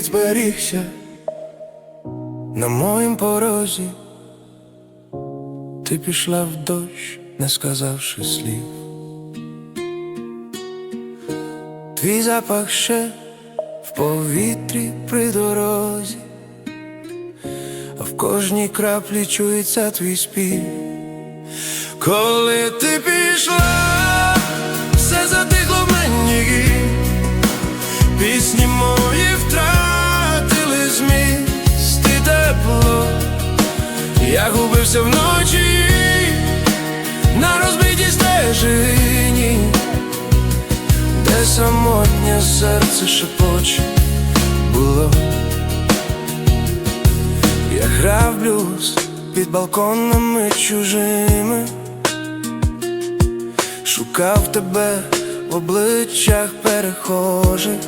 зберігся на моїм порозі. Ти пішла в дощ, не сказавши слів. Твій запах ще в повітрі при дорозі, а в кожній краплі чується твій спів. Коли ти пішла, все затихло Я губився вночі на розбитій стежині, де самотнє серце шепоче було. Я грав блюз під балконами чужими, шукав тебе в обличчях перехожих,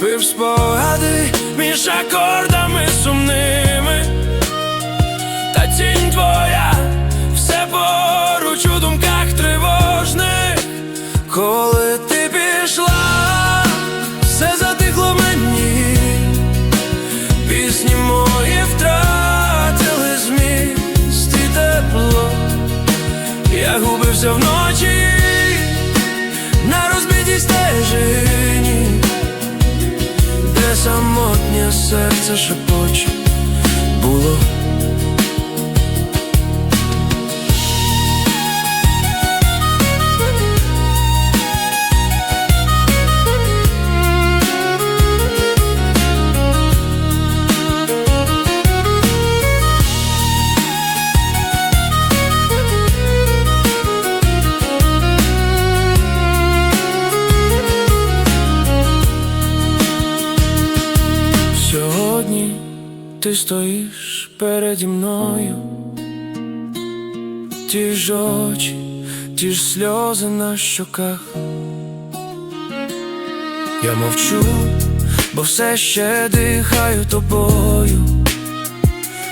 пив спогади між акордами сумними, тінь твоя все поруч у думках тривожних, коли ти пішла, все затихло мені. Пісні мої втратили зміст і тепло. Я губився вночі на розбитій стежині, де самотнє серце шепоче Сьогодні ти стоїш переді мною, ті ж очі, ті ж сльози на щоках. Я мовчу, бо все ще дихаю тобою,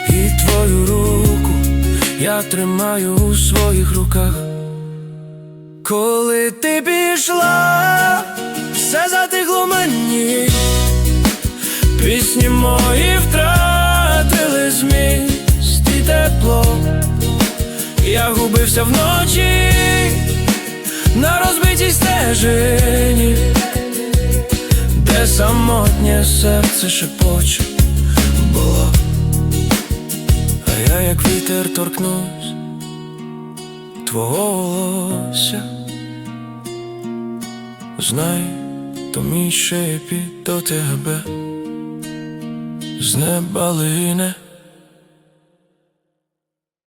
і твою руку я тримаю у своїх руках. Коли ти пішла, Я вночі на розбитій стежині, де самотнє серце шепоче було. А я, як вітер, торкнусь твого волосся. Знай, то мій шепіт до тебе з неба лине